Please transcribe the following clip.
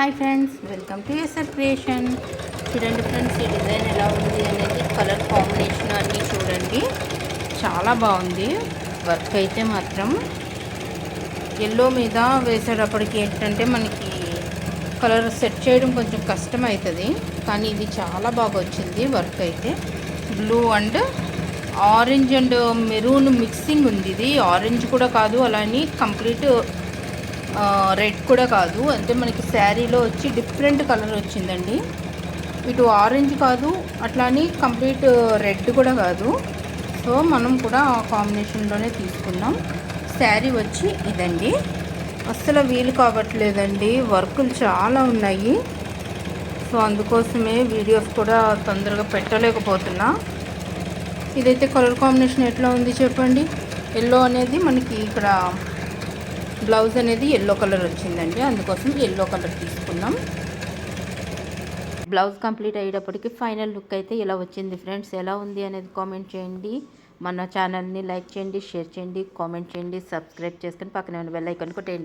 Hi friends welcome to S R creation. చూడండి friends ఈ design ఎలా ఉంది అనేది కలర్ కాంబినేషన్ అన్నీ చూడండి. చాలా బాగుంది. వర్క్ అయితే మాత్రం ఎల్లో మీద వేసేటప్పటికి ఏంటంటే మనకి కలర్ సెట్ చేయడం కొంచెం కష్టం అవుతుంది కానీ ఇది చాలా బాగా వచ్చింది వర్క్ అయితే. Blue and orange and maroon mixing ఉంది ఇది. ఆరెంజ్ కూడా కాదు అలానే కంప్లీట్ రెడ్ కూడా కాదు. అంటే మనకి శారీలో వచ్చి డిఫరెంట్ కలర్ వచ్చిందండి. ఇటు ఆరెంజ్ కాదు అట్లానే కంప్లీట్ రెడ్ కూడా కాదు. సో మనం కూడా ఆ కాంబినేషన్లోనే తీసుకున్నాం. శారీ వచ్చి ఇదండి. అస్సలు వీలు కావట్లేదండి. వర్కులు చాలా ఉన్నాయి. సో అందుకోసమే వీడియోస్ కూడా తొందరగా పెట్టలేకపోతున్నా. ఇదైతే కలర్ కాంబినేషన్ ఎట్లా ఉంది చెప్పండి? ఎల్లో అనేది మనకి ఇక్కడ బ్లౌజ్ అనేది ఎల్లో కలర్ వచ్చిందండి. అందుకోసం ఎల్లో కలర్ తీసుకున్నాం. బ్లౌజ్ కంప్లీట్ అయ్యేటప్పటికి ఫైనల్ లుక్ అయితే ఇలా వచ్చింది ఫ్రెండ్స్? ఎలా ఉంది అనేది కామెంట్ చేయండి. మన ఛానల్ని లైక్ చేయండి షేర్ చేయండి కామెంట్ చేయండి సబ్స్క్రైబ్ చేసుకొని పక్కనే ఉన్న బెల్ ఐకాన్ కొట్టేయండి.